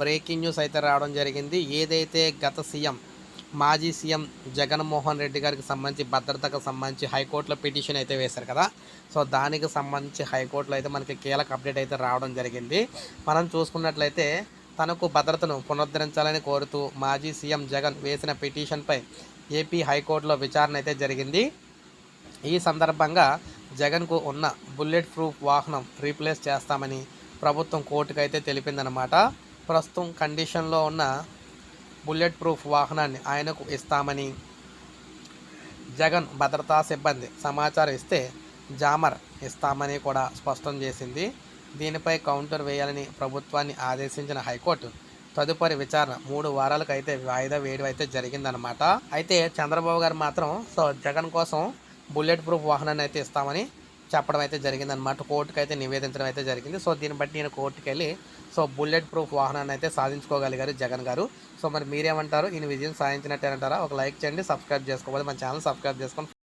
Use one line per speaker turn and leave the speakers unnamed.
Breaking news అయితే రావడం జరిగింది. ఏదైతే గత సీఎం మాజీ సీఎం జగన్మోహన్ రెడ్డి గారికి సంబంధించి భద్రతకు సంబంధించి హైకోర్టులో పిటిషన్ అయితే వేశారు కదా. సో దానికి సంబంధించి హైకోర్టులో అయితే మనకి కీలక అప్డేట్ అయితే రావడం జరిగింది. మనం చూసుకున్నట్లయితే తనకు భద్రతను పునరుద్ధరించాలని కోరుతూ మాజీ సీఎం జగన్ వేసిన పిటిషన్పై ఏపీ హైకోర్టులో విచారణ అయితే జరిగింది. ఈ సందర్భంగా జగన్కు ఉన్న బుల్లెట్ ప్రూఫ్ వాహనం రీప్లేస్ చేస్తామని ప్రభుత్వం కోర్టుకు అయితే తెలిపిందనమాట ప్రస్తుతం కండిషన్లో ఉన్న బుల్లెట్ ప్రూఫ్ వాహనాన్ని ఆయనకు ఇస్తామని జగన్ భద్రతా సిబ్బంది సమాచారం ఇస్తే జామర్ ఇస్తామని కూడా స్పష్టం చేసింది. దీనిపై కౌంటర్ వేయాలని ప్రభుత్వాన్ని ఆదేశించిన హైకోర్టు తదుపరి విచారణ మూడు వారాలకు అయితే వాయిదా వేయడం అయితే జరిగిందనమాట అయితే చంద్రబాబు గారు మాత్రం సో జగన్ కోసం బుల్లెట్ ప్రూఫ్ వాహనాన్ని అయితే ఇస్తామని చెప్పడం అయితే జరిగిందనమాట కోర్టుకు అయితే నివేదించడం అయితే జరిగింది. సో దీన్ని బట్టి నేను కోర్టుకు వెళ్ళి సో బుల్లెట్ ప్రూఫ్ వాహనాన్ని అయితే సాధించుకోగలిగారు జగన్ గారు. సో మరి మీరేమంటారు? ఈయన విజయం సాధించినట్టేనంటారా? ఒక లైక్ చేయండి సబ్స్క్రైబ్ చేసుకోవాలి. మన ఛానల్ సబ్స్క్రైబ్ చేసుకొని